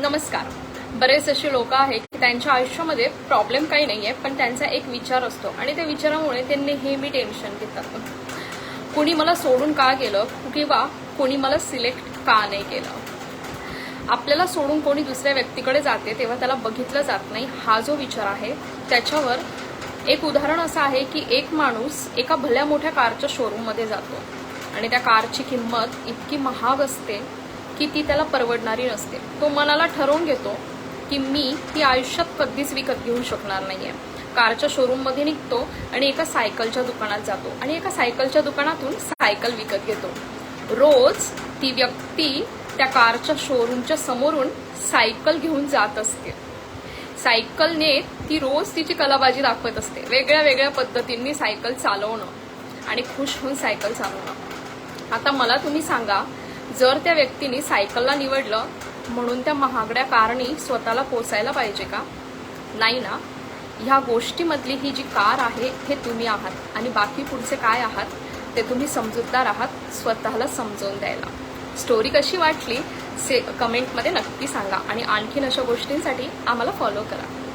नमस्कार. बरेच असे लोक आहेत की त्यांच्या आयुष्यामध्ये प्रॉब्लेम काही नाहीये पण त्यांचा एक विचार असतो आणि त्या विचारामुळे ते नेहमी टेन्शन घेतात. कुणी मला सोडून का गेलं किंवा कोणी मला सिलेक्ट का नाही केलं? आपल्याला सोडून कोणी दुसऱ्या व्यक्तीकडे जाते तेव्हा त्याला बघितलं जात नाही हा जो विचार आहे. त्याच्यावर एक उदाहरण असं आहे की एक माणूस एका भल्या मोठ्या कारच्या शोरूममध्ये जातो आणि त्या कारची किंमत इतकी महाग असते की ती त्याला परवडणारी नसते. तो मनाला ठरवून घेतो की मी ती आयुष्यात कधीच विकत घेऊ शकणार नाहीये. कारच्या शोरूममध्ये निघतो आणि एका सायकलच्या दुकानात जातो आणि एका सायकलच्या दुकानातून सायकल विकत घेतो. रोज ती व्यक्ती त्या कारच्या शोरूमच्या समोरून सायकल घेऊन जात असते. सायकलने ती रोज तिची कलाबाजी दाखवत असते. वेगळ्या वेगळ्या पद्धतींनी सायकल चालवणं आणि खुश होऊन सायकल चालवणं. आता मला तुम्ही सांगा जर त्या व्यक्तीने सायकलला निवडलं म्हणून त्या महागड्या कारणी स्वतःला पोचायला पाहिजे का? नाही ना. ह्या गोष्टीमधली ही जी कार आहे हे तुम्ही आहात. आणि बाकी पुढचे काय आहात ते तुम्ही समजूतदार आहात स्वतःला समजवून द्यायला. स्टोरी कशी वाटली से कमेंटमध्ये नक्की सांगा. आणि आणखीन अशा गोष्टींसाठी आम्हाला फॉलो करा.